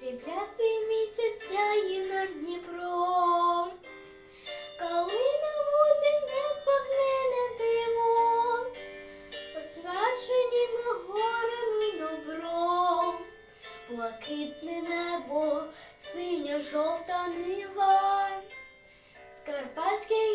Сріблястий місяць сяє над Дніпром, калина возить нас пахне димом, освячені ми горами добром, блакитне небо, синя жовта нива, карпатське.